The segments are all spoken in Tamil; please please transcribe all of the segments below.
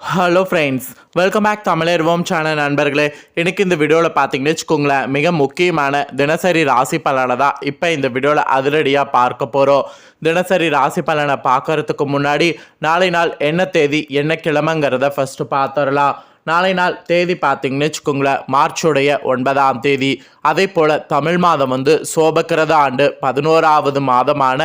ஹலோ ஃப்ரெண்ட்ஸ் வெல்கம் பேக் தமிழர்வோம் சேனல் நண்பர்களே. எனக்கு இந்த வீடியோவில் பார்த்தீங்கன்னு வச்சுக்கோங்களேன் மிக முக்கியமான தினசரி ராசி பலனை தான் இப்போ இந்த வீடியோவில் அதிரடியாக பார்க்க போகிறோம் தினசரி ராசி பலனை பார்க்கறதுக்கு முன்னாடி நாளை நாள் என்ன தேதி என்ன கிழமைங்கிறத ஃபஸ்ட்டு பார்த்துடலாம். நாளை நாள் தேதி பார்த்தீங்கன்னு வச்சுக்கோங்களேன். மார்ச்சுடைய ஒன்பதாம் தேதி. அதே போல் தமிழ் மாதம் வந்து சோபக்கிரத ஆண்டு பதினோராவது மாதமான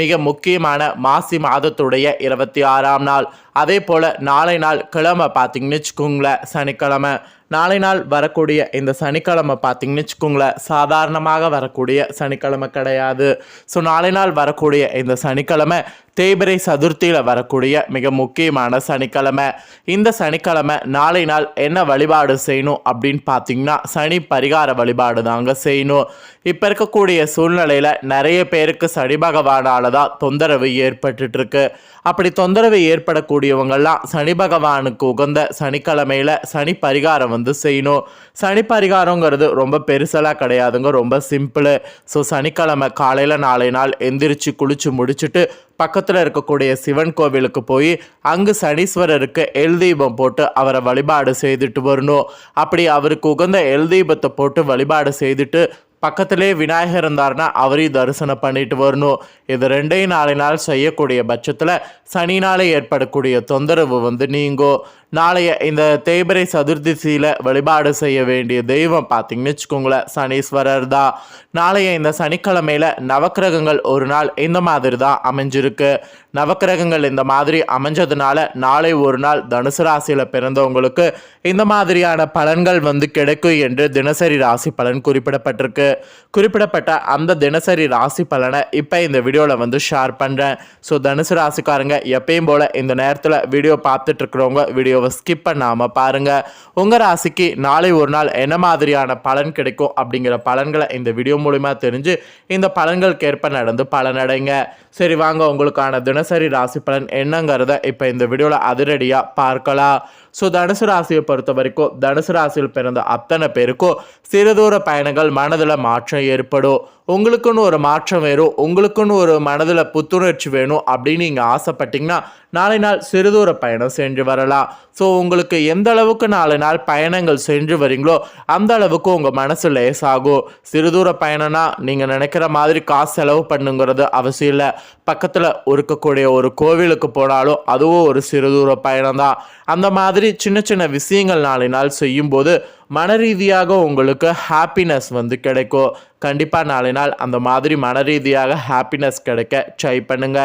மிக முக்கியமான மாசி மாதத்துடைய இருபத்தி ஆறாம் நாள். அதே போல் நாளை நாள் கிழமை பார்த்தீங்கன்னு வச்சுக்கோங்களேன் சனிக்கிழமை. நாளை நாள் வரக்கூடிய இந்த சனிக்கிழமை பார்த்தீங்கன்னு வச்சுக்கோங்களேன் சாதாரணமாக வரக்கூடிய சனிக்கிழமை கிடையாது. ஸோ நாளை நாள் வரக்கூடிய இந்த சனிக்கிழமை தேய்பிரை சதுர்த்தியில் வரக்கூடிய மிக முக்கியமான சனிக்கிழமை. இந்த சனிக்கிழமை நாளை நாள் என்ன வழிபாடு செய்யணும் அப்படின்னு பார்த்தீங்கன்னா சனி பரிகார வழிபாடு தாங்க செய்யணும். இப்போ இருக்கக்கூடிய சூழ்நிலையில் நிறைய பேருக்கு சனி பகவானால் தான் தொந்தரவு ஏற்பட்டுட்ருக்கு. அப்படி தொந்தரவு ஏற்படக்கூடியவங்கெல்லாம் சனி பகவானுக்கு உகந்த சனிக்கிழமையில் சனி பரிகாரம் வந்து செய்யணும். சனி பரிகாரங்கிறது ரொம்ப பெருசெல்லாம் கிடையாதுங்க ரொம்ப சிம்பிள். ஸோ சனிக்கிழமை காலையில் நாளை நாள் எந்திரிச்சு குளிச்சு முடிச்சுட்டு பக்கத்தில் இருக்கக்கூடிய சிவன் கோவிலுக்கு போய் அங்கு சனீஸ்வரருக்கு எல் தீபம் போட்டு அவரை வழிபாடு செய்துட்டு வரணும். அப்படி அவருக்கு உகந்த எல் தீபத்தை போட்டு வழிபாடு செய்துட்டு பக்கத்திலே விநாயகர் இருந்தார்னா அவரையும் தரிசனம் பண்ணிட்டு வரணும். இது ரெண்டையும் நாளை நாள் செய்யக்கூடிய பட்சத்தில் சனினால ஏற்படக்கூடிய தொந்தரவு வந்து நீங்கும். நாளைய இந்த தேய்பிரை சதுர்த்திசியில் வழிபாடு செய்ய வேண்டிய தெய்வம் பார்த்தீங்கன்னு வச்சுக்கோங்களேன் சனீஸ்வரர் தான். நாளைய இந்த சனிக்கிழமையில் நவக்கிரகங்கள் ஒரு நாள் இந்த மாதிரி தான் அமைஞ்சிருக்கு. நவக்கிரகங்கள் இந்த மாதிரி அமைஞ்சதுனால நாளை ஒரு நாள் தனுசு ராசியில் பிறந்தவங்களுக்கு இந்த மாதிரியான பலன்கள் வந்து கிடைக்கும் என்று தினசரி ராசி பலன் குறிப்பிடப்பட்டிருக்கு. குறிப்பிடப்பட்ட அந்த தினசரி ராசி பலனை இப்போ இந்த வீடியோவில் வந்து ஷேர் பண்ணுறேன் ஸோ தனுசு ராசிக்காரங்க எப்பயும் போல் இந்த நேரத்தில் வீடியோ பார்த்துட்ருக்குறவங்க வீடியோ வீடியோவை ஸ்கிப் பண்ணாமல் பாருங்கள் உங்கள் ராசிக்கு நாளை ஒரு நாள் என்ன மாதிரியான பலன் கிடைக்கும் அப்படிங்கிற பலன்களை இந்த வீடியோ மூலிமா தெரிஞ்சு இந்த பலன்களுக்கேற்ப நடந்து பலனடைங்க. சரி வாங்க உங்களுக்கான தினசரி ராசி பலன் என்னங்கிறத இப்போ இந்த வீடியோவில் அதிரடியாக பார்க்கலாம். ஸோ தனுசு ராசியை பொறுத்த வரைக்கும் தனுசு ராசியில் பிறந்த அத்தனை பேருக்கும் சிறுதூர பயணங்கள் மனதில் மாற்றம் ஏற்படும். உங்களுக்குன்னு ஒரு மாற்றம் வேணும் உங்களுக்குன்னு ஒரு மனதில் புத்துணர்ச்சி வேணும் அப்படின்னு நீங்கள் ஆசைப்பட்டீங்கன்னா நாளை நாள் சிறுதூர பயணம் சென்று வரலாம். ஸோ உங்களுக்கு எந்த அளவுக்கு நாலு நாள் பயணங்கள் சென்று வரீங்களோ அந்த அளவுக்கு உங்கள் மனசு லேசாகும். சிறுதூர பயணம்னா நீங்கள் நினைக்கிற மாதிரி காசு செலவு பண்ணுங்கிறது அவசியம் இல்லை. பக்கத்தில் இருக்கக்கூடிய ஒரு கோவிலுக்கு போனாலும் அதுவும் ஒரு சிறுதூர பயணம் தான் அந்த மாதிரி சின்ன சின்ன விஷயங்கள் நாளை நாள் செய்யும்போது மன ரீதியாக உங்களுக்கு ஹாப்பினஸ் வந்து கிடைக்கும். கண்டிப்பாக நாளை நாள் அந்த மாதிரி மன ரீதியாக ஹாப்பினஸ் கிடைக்க ட்ரை பண்ணுங்க.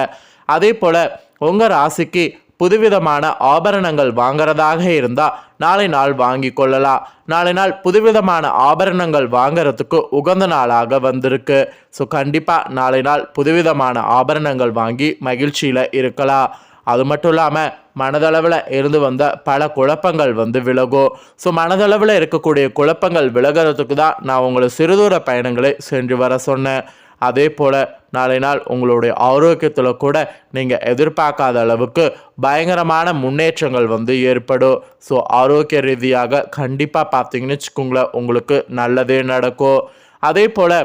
அதே போல் உங்கள் ராசிக்கு புதுவிதமான ஆபரணங்கள் வாங்குறதாக இருந்தால் நாளை நாள் வாங்கி கொள்ளலாம். நாளை நாள் புதுவிதமான ஆபரணங்கள் வாங்குறதுக்கு உகந்த நாளாக வந்திருக்கு. ஸோ கண்டிப்பாக நாளை நாள் புதுவிதமான ஆபரணங்கள் வாங்கி மகிழ்ச்சியில் இருக்கலாம். அது மட்டும் இல்லாமல் மனதளவில் இருந்து வந்த பல குழப்பங்கள் வந்து விலகும் ஸோ மனதளவில் இருக்கக்கூடிய குழப்பங்கள் விலகிறதுக்கு தான் நான் உங்களை சிறுதூர பயணங்களை சென்று வர சொன்னேன். அதே போல் நாளை நாள் உங்களுடைய ஆரோக்கியத்தில் கூட நீங்கள் எதிர்பார்க்காத அளவுக்கு பயங்கரமான முன்னேற்றங்கள் வந்து ஏற்படும். ஸோ ஆரோக்கிய ரீதியாக கண்டிப்பாக பார்த்தீங்கன்னு வச்சுக்கோங்களேன் உங்களுக்கு நல்லதே நடக்கும். அதே போல்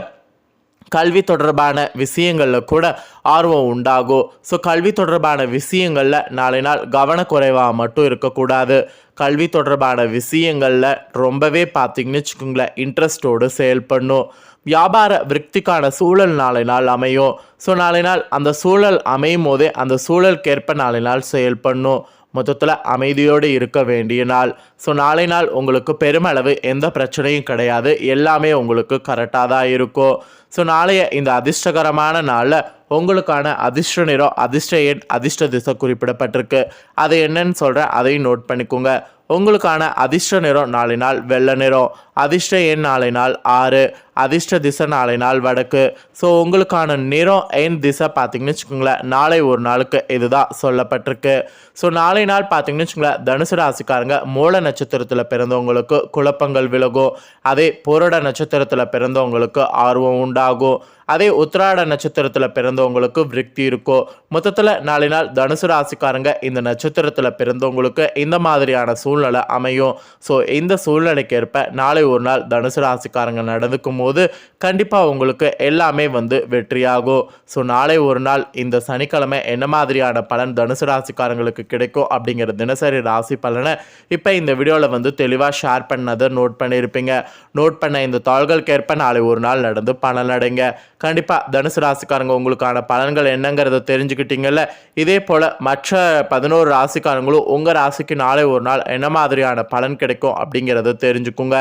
கல்வி தொடர்பான விஷயங்களில் கூட ஆர்வம் உண்டாகும். ஸோ கல்வி தொடர்பான விஷயங்களில் நாளை நாள் கவனக்குறைவாக மட்டும் இருக்கக்கூடாது. கல்வி தொடர்பான விஷயங்களில் ரொம்பவே பார்த்திங்கன்னு வச்சுக்கோங்களேன் இன்ட்ரெஸ்டோடு செயல்படணும் வியாபார விருத்திக்கான சூழல் நாளை நாள் அமையும். ஸோ நாளை நாள் அந்த சூழல் அமையும் போதே அந்த சூழலுக்கேற்ப நாளை நாள் செயல்படணும் மொத்தத்தில் அமைதியோடு இருக்க வேண்டிய நாள். ஸோ நாளை நாள் உங்களுக்கு பெருமளவு எந்த பிரச்சனையும் கிடையாது. எல்லாமே உங்களுக்கு கரெக்டாக தான் இருக்கும். ஸோ நாளைய இந்த அதிர்ஷ்டகரமான நாளில் உங்களுக்கான அதிர்ஷ்ட நிறம் அதிர்ஷ்ட எண் அதிர்ஷ்ட திசை குறிப்பிடப்பட்டிருக்கு. அது என்னன்னு சொல்கிறேன் அதையும் நோட் பண்ணிக்கோங்க. உங்களுக்கான அதிர்ஷ்ட நிறம் நாளை நாள் வெள்ளை நிறம். அதிர்ஷ்ட எண் நாளை நாள் ஆறு. அதிர்ஷ்ட திசை நாளை நாள் வடக்கு. ஸோ உங்களுக்கான நிறம் எண் திசை பார்த்தீங்கன்னு வச்சுக்கோங்களேன் நாளை ஒரு நாளுக்கு இதுதான் சொல்லப்பட்டிருக்கு. ஸோ நாளை நாள் பார்த்தீங்கன்னு வச்சுக்கோங்களேன் தனுசு ராசிக்காரங்க மூல நட்சத்திரத்தில் பிறந்தவங்களுக்கு குழப்பங்கள் விலகும். அதே புரட நட்சத்திரத்தில் பிறந்தவங்களுக்கு ஆர்வம் உண்டாகும். அதே உத்திராட நட்சத்திரத்தில் பிறந்தவங்க பிறந்தவங்களுக்கு விருத்தி இருக்கும் மொத்தத்தில் நாளை நாள் தனுசு ராசிக்காரங்க இந்த நட்சத்திரத்தில் பிறந்தவங்களுக்கு இந்த மாதிரியான சூழ்நிலை அமையும். ஸோ இந்த சூழ்நிலைக்கு ஏற்ப நாளை ஒரு நாள் தனுசு ராசிக்காரங்க நடந்துக்கும் போது கண்டிப்பாக உங்களுக்கு எல்லாமே வந்து வெற்றியாகும். ஸோ நாளை ஒரு நாள் இந்த சனிக்கிழமை என்ன மாதிரியான பலன் தனுசு ராசிக்காரங்களுக்கு கிடைக்கும் அப்படிங்கிற தினசரி ராசி பலனை இப்போ இந்த வீடியோவில் வந்து தெளிவாக ஷேர் பண்ணதை நோட் பண்ணியிருப்பீங்க. நோட் பண்ண இந்த தாள்களுக்கேற்ப நாளை ஒரு நாள் நடந்து பலன் அடைங்க கண்டிப்பாக தனுசு ராசிக்காரங்க உங்களுக்கு உங்களுக்கான பலன்கள் என்னங்கிறத தெரிஞ்சுக்கிட்டீங்கல்ல? இதே போல் மற்ற பதினோரு ராசிக்காரங்களும் உங்கள் ராசிக்கு நாளை ஒரு நாள் என்ன மாதிரியான பலன் கிடைக்கும் அப்படிங்கிறத தெரிஞ்சுக்குங்க.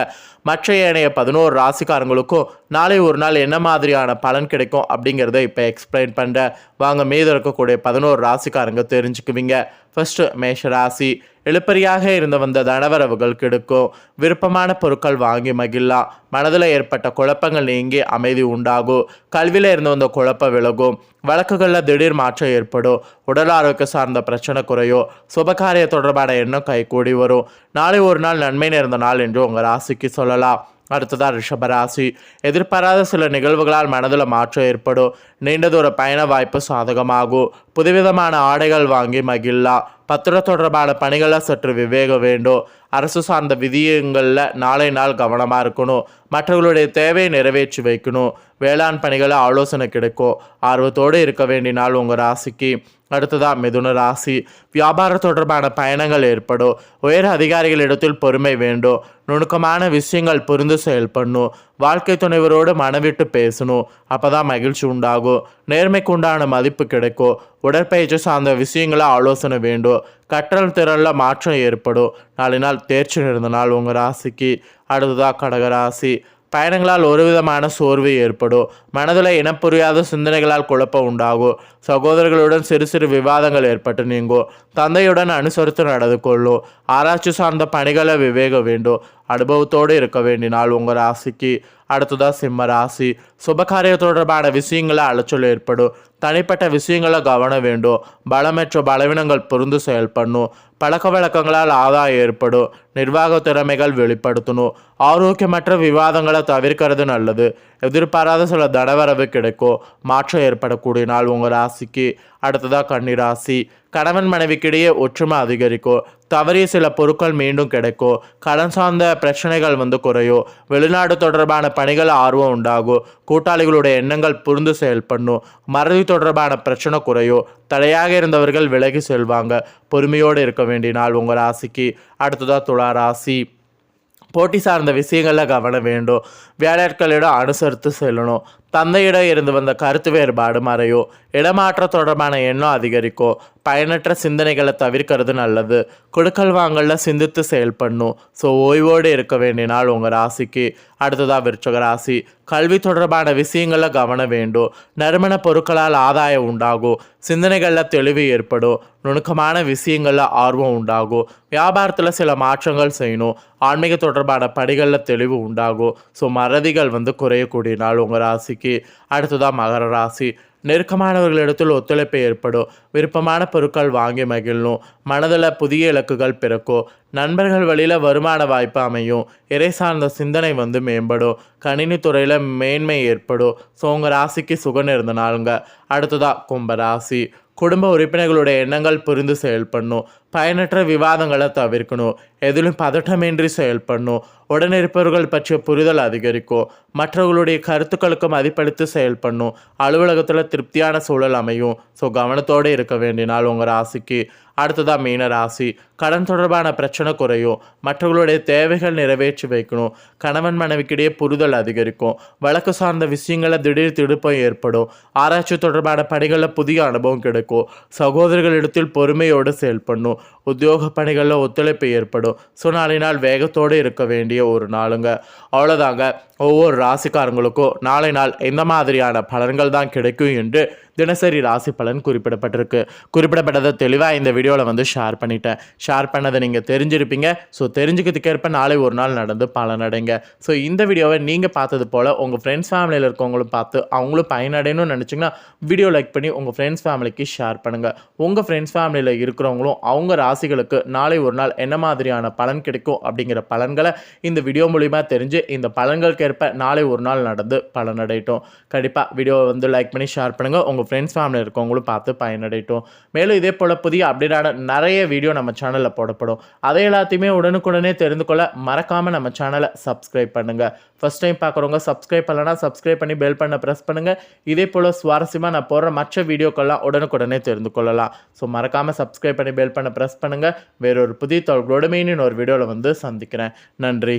மற்ற ஏனைய பதினோரு ராசிக்காரங்களுக்கும் நாளை ஒரு நாள் என்ன மாதிரியான பலன் கிடைக்கும் அப்படிங்கிறத இப்போ எக்ஸ்பிளைன் பண்ணுறேன் வாங்க மீது இருக்கக்கூடிய பதினோரு ராசிக்காரங்க தெரிஞ்சுக்குவீங்க. ஃபஸ்ட்டு மேஷ ராசி. எழுப்பறியாக இருந்து வந்த தனவரவுகள் கெடுக்கும் விருப்பமான பொருட்கள் வாங்கி மகிழலாம் மனதில் ஏற்பட்ட குழப்பங்கள் நீங்கி அமைதி உண்டாகும் கல்வியில் இருந்து வந்த குழப்பம் விலகும் வழக்குகளில் திடீர் மாற்றம் ஏற்படும் உடல் ஆரோக்கியம் சார்ந்த பிரச்சனை குறையும் சுபகாரிய தொடர்பான எண்ணம் கைகூடி வரும். நாளை ஒரு நாள் நன்மை நேர்ந்த நாள் என்று உங்கள் ராசிக்கு சொல்லலாம். அடுத்ததான் ரிஷபராசி எதிர்பாராத சில நிகழ்வுகளால் மனதில் மாற்றம் ஏற்படும் நீண்ட தூர பயண வாய்ப்பு சாதகமாகும் புதுவிதமான ஆடைகள் வாங்கி மகிழலாம் பத்திர தொடர்பான பணிகளை சற்று விவேகம் வேண்டும். அரசு சார்ந்த விதியங்களில் நாளை நாள் கவனமாக இருக்கணும். மற்றவர்களுடைய தேவையை நிறைவேற்றி வைக்கணும். வேளாண் பணிகளை ஆலோசனை கிடைக்கும். ஆர்வத்தோடு இருக்க வேண்டிய நாள் உங்கள் ராசிக்கு. அடுத்ததாக மிதுன ராசி. வியாபார தொடர்பான பயணங்கள் ஏற்படும். உயர் அதிகாரிகளிடத்தில் பொறுமை வேண்டும். நுணுக்கமான விஷயங்கள் புரிந்து செயல்படணும். வாழ்க்கை துணைவரோடு மனவிட்டு பேசணும். அப்பதான் மகிழ்ச்சி உண்டாகும். நேர்மைக்கு உண்டான மதிப்பு கிடைக்கும். உடற்பயிற்சி சார்ந்த விஷயங்கள ஆலோசனை வேண்டும். கற்றல் திறனில் மாற்றம் ஏற்படும். நாலு நாள் தேர்ச்சி இருந்த நாள் உங்கள் ராசிக்கு. அடுத்ததாக கடகராசி பயணங்களால் ஒரு விதமான சோர்வு ஏற்படும். மனதில் இனப்புரியாத சிந்தனைகளால் குழப்பம் உண்டாகும். சகோதரர்களுடன் சிறு சிறு விவாதங்கள் ஏற்பட்டு நீங்கும். தந்தையுடன் அனுசரித்து நடந்து கொள்ளும். ஆராய்ச்சி சார்ந்த பணிகளை விவேக வேண்டும். அனுபவத்தோடு இருக்க வேண்டினால் உங்கள் ராசிக்கு அடுத்ததாக சிம்ம ராசி. சுபகாரிய தொடர்பான விஷயங்களை அலைச்சல் ஏற்படும். தனிப்பட்ட விஷயங்களை கவனம் வேண்டும் பலமற்ற பலவீனங்கள் புரிந்து செயல்படணும் பழக்க வழக்கங்களால் ஆதாயம் ஏற்படும் நிர்வாக திறமைகள் வெளிப்படுத்தணும் ஆரோக்கியமற்ற விவாதங்களை தவிர்க்கிறது நல்லது. எதிர்பாராத சில தடவரவு கிடைக்கும் மாற்றம் ஏற்படக்கூடிய நாள் உங்கள் ராசிக்கு. அடுத்ததாக கன்னிராசி கணவன் மனைவிக்கிடையே ஒற்றுமை அதிகரிக்கும் தவறிய சில பொருட்கள் மீண்டும் கிடைக்கும் கடன் சார்ந்த பிரச்சனைகள் வந்து குறையும் வெளிநாடு தொடர்பான பணிகள் ஆர்வம் உண்டாகும் கூட்டாளிகளுடைய எண்ணங்கள் புரிந்து செயல்படணும் மறதி தொடர்பான பிரச்சனை குறையும் தலையாக இருந்தவர்கள் விலகி செல்வாங்க பொறுமையோடு இருக்க வேண்டிய நாள் உங்கள் ராசிக்கு. அடுத்ததாக துலா ராசி. போட்டி சார்ந்த விஷயங்களில் கவனம் வேண்டும். வேலையாட்களிடம் அனுசரித்து செல்லணும். தந்தையிடம் இருந்து வந்த கருத்து வேறுபாடு மறையும் இடமாற்ற தொடர்பான எண்ணம் அதிகரிக்கும் பயனற்ற சிந்தனைகளை தவிர்க்கிறது நல்லது. கொடுக்கல் வாங்கலில் சிந்தித்து செயல்படணும். ஸோ ஓய்வோடு இருக்க வேண்டிய நாள் உங்கள் ராசிக்கு. அடுத்ததாக விருச்சக ராசி. கல்வி தொடர்பான விஷயங்களில் கவனம் வேண்டும். நறுமண பொருட்களால் ஆதாயம் உண்டாகும். சிந்தனைகளில் தெளிவு ஏற்படும். நுணுக்கமான விஷயங்களில் ஆர்வம் உண்டாகும். வியாபாரத்தில் சில மாற்றங்கள் செய்யணும். ஆன்மீக தொடர்பான படிகளில் தெளிவு உண்டாகும். ஸோ மறதிகள் வந்து குறையக்கூடிய நாள் உங்கள் ராசிக்கு. அடுத்ததாக மகர ராசி. நெருக்கமானவர்களிடத்தில் ஒத்துழைப்பு ஏற்படும். விருப்பமான பொருட்கள் வாங்கி மகிழணும். மனதில் புதிய இலக்குகள் பிறக்கும். நண்பர்கள் வழியில் வருமான வாய்ப்பு அமையும். இறை சார்ந்த சிந்தனை வந்து மேம்படும். கணினி துறையில் மேன்மை ஏற்படும். ஸோ உங்கள் ராசிக்கு சுகன் இருந்தனாலுங்க. அடுத்ததாக கும்ப ராசி. குடும்ப உறுப்பினர்களுடைய எண்ணங்கள் புரிந்து செயல்படணும். பயனற்ற விவாதங்களை தவிர்க்கணும். எதிலும் பதட்டமின்றி செயல்படணும். உடனிருப்பவர்கள் பற்றிய புரிதல் அதிகரிக்கும். மற்றவர்களுடைய கருத்துக்களுக்கு மதிப்பளித்து செயல்படணும். அலுவலகத்தில் திருப்தியான சூழல் அமையும். ஸோ கவனத்தோடு இருக்க வேண்டினால் உங்கள் ராசிக்கு. அடுத்ததாக மீன ராசி. கடன் தொடர்பான பிரச்சனை குறையும். மற்றவர்களுடைய தேவைகள் நிறைவேற்றி வைக்கணும். கணவன் மனைவிக்கிடையே புரிதல் அதிகரிக்கும். வழக்கு சார்ந்த விஷயங்களில் திடீர் திடுப்பம் ஏற்படும். ஆராய்ச்சி தொடர்பான பணிகளில் புதிய அனுபவம் கிடைக்கும். சகோதரர்களிடத்தில் பொறுமையோடு செயல்படணும். உத்தியோக பணிகளில் ஒத்துழைப்பு ஏற்படும். ஸோ நாளை நாள் வேகத்தோடு இருக்க வேண்டிய ஒரு நாளுங்க. அவ்வளோதாங்க ஒவ்வொரு ராசிக்காரங்களுக்கும் நாளை நாள் எந்த மாதிரியான பலன்கள் தான் கிடைக்கும் என்று தினசரி ராசி பலன் குறிப்பிடப்பட்டிருக்கு. குறிப்பிடப்பட்டதை தெளிவாக இந்த வீடியோவில் வந்து ஷேர் பண்ணிட்டேன். ஷேர் பண்ணதை நீங்கள் தெரிஞ்சிருப்பீங்க. ஸோ தெரிஞ்சுக்கிறதுக்கேற்ப நாளை ஒரு நாள் நடந்து பலனடைங்க. ஸோ இந்த வீடியோவை நீங்கள் பார்த்தது போல் உங்கள் ஃப்ரெண்ட்ஸ் ஃபேமிலியில் இருக்கவங்களும் பார்த்து அவங்களும் பயனடையணும்னு நினச்சிங்கன்னா வீடியோ லைக் பண்ணி உங்கள் ஃப்ரெண்ட்ஸ் ஃபேமிலிக்கு ஷேர் பண்ணுங்கள் உங்கள் ஃப்ரெண்ட்ஸ் ஃபேமிலியில் இருக்கிறவங்களும் அவங்க ராசிகளுக்கு நாளை ஒரு நாள் என்ன மாதிரியான பலன் கிடைக்கும் அப்படிங்கிற பலன்களை இந்த வீடியோ மூலிமா தெரிஞ்சு இந்த ஏற்ப நாளை ஒரு நாள் நடந்து பலனடையட்டும். கண்டிப்பாக வீடியோவை வந்து லைக் பண்ணி ஷேர் பண்ணுங்கள் உங்கள் ஃப்ரெண்ட்ஸ் ஃபேமிலி இருக்கவங்களும் பார்த்து பயனடையட்டும். மேலும் இதே போல் புதிய அப்டேட்டான நிறைய வீடியோ நம்ம சேனலில் போடப்படும். அதை எல்லாத்தையுமே உடனுக்குடனே தெரிந்து கொள்ள மறக்காமல் நம்ம சேனலை சப்ஸ்கிரைப் பண்ணுங்கள் ஃபர்ஸ்ட் டைம் பார்க்குறவங்க சப்ஸ்கிரைப் பண்ணலன்னா சப்ஸ்கிரைப் பண்ணி பெல் பண்ண ப்ரெஸ் பண்ணுங்கள் இதே போல் சுவாரஸ்யமாக நான் போடுற மற்ற வீடியோக்கெல்லாம் உடனுக்குடனே தெரிந்து கொள்ளலாம். ஸோ மறக்காமல் சப்ஸ்கிரைப் பண்ணி பெல் பண்ண ப்ரெஸ் பண்ணுங்கள் வேறொரு புதிய தொடர்களோட மீன் ஒரு வீடியோவில் வந்து சந்திக்கிறேன். நன்றி.